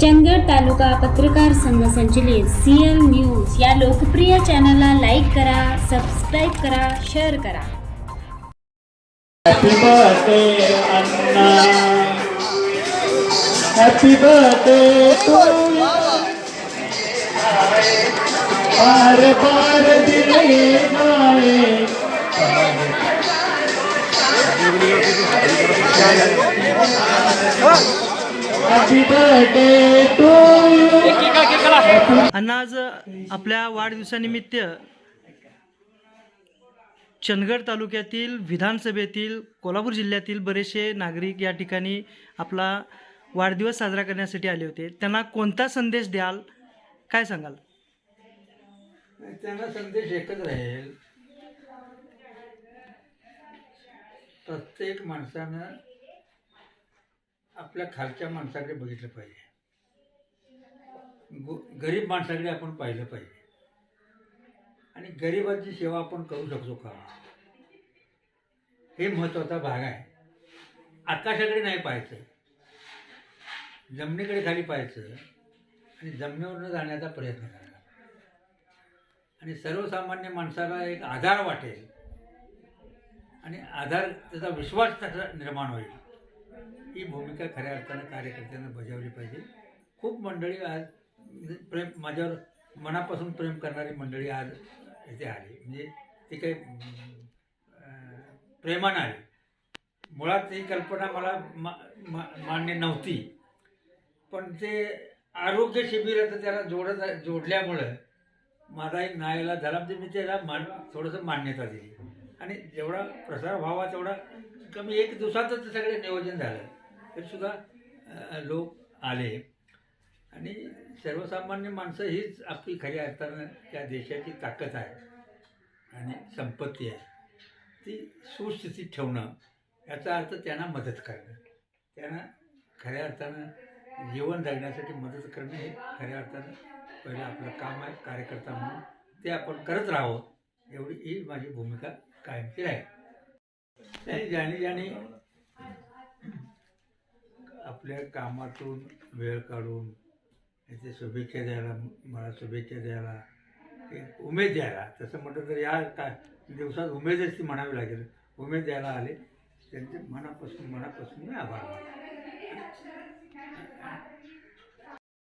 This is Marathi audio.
चंगर तालुका पत्रकार संघ संचलित सी एम न्यूज़ या लोकप्रिय चैनल लाइक करा सब्सक्राइब करा शेयर करा. बर्थडे अन्ना बर्थडे टू दिल आणि आज आपल्या वाढदिवसानिमित्त चंदगड तालुक्यातील विधानसभेतील कोल्हापूर जिल्ह्यातील बरेचसे नागरिक या ठिकाणी आपला वाढदिवस साजरा करण्यासाठी आले होते. त्यांना कोणता संदेश द्याल? काय सांगाल? त्यांना संदेश एकच राहील. प्रत्येक माणसानं आपल्या खालच्या माणसाकडे बघितलं पाहिजे. गो गरीब माणसाकडे आपण पाहिलं पाहिजे. आणि गरिबांची सेवा आपण करू शकतो का? हे महत्त्वाचा भाग आहे. आकाशाकडे नाही पाहायचं. जमिनीकडे खाली पाहायचं. आणि जमिनीवरनं जाण्याचा प्रयत्न करायचा. आणि सर्वसामान्य माणसाला एक आधार वाटेल. आणि आधार त्याचा विश्वास त्याचा निर्माण होईल. ही भूमिका खऱ्या अर्थानं कार्यकर्त्यांना बजावली पाहिजे. खूप मंडळी आज म्हणजे प्रेम माझ्यावर मनापासून प्रेम करणारी मंडळी आज इथे आली. म्हणजे ती काही प्रेमानं आली. मुळात ही कल्पना मला मा मा- मान्य नव्हती. पण ते आरोग्य शिबिराचं त्याला जोडत जोडल्यामुळं माझा एक नायला झाला. म्हणजे मी त्याला मान थोडंसं मान्यता दिली. आणि जेवढा प्रसार व्हावा तेवढा कमी एक दिवसातच सगळे नियोजन झालं. तरीसुद्धा लोक आले. आणि सर्वसामान्य माणसं हीच आपली खऱ्या अर्थानं त्या देशाची ताकद आहे आणि संपत्ती आहे. ती सुस्थितीत ठेवणं याचा अर्थ त्यांना मदत करणं. त्यांना खऱ्या अर्थानं जीवन जगण्यासाठी मदत करणं हे खऱ्या अर्थानं पहिलं आपलं काम आहे कार्यकर्ता म्हणून. ते आपण करत राहावं एवढी ही माझी भूमिका कायमची राहील. आणि ज्याने ज्याने आपल्या कामातून वेळ काढून याच्या शुभेच्छा द्यायला मला शुभेच्छा द्यायला एक उमेद द्यायला. तसं म्हटलं तर या का दिवसात उमेदच ती म्हणावी लागेल. उमेद द्यायला आले. त्यांचे मनापासून मनापासून मी आभार मानतो.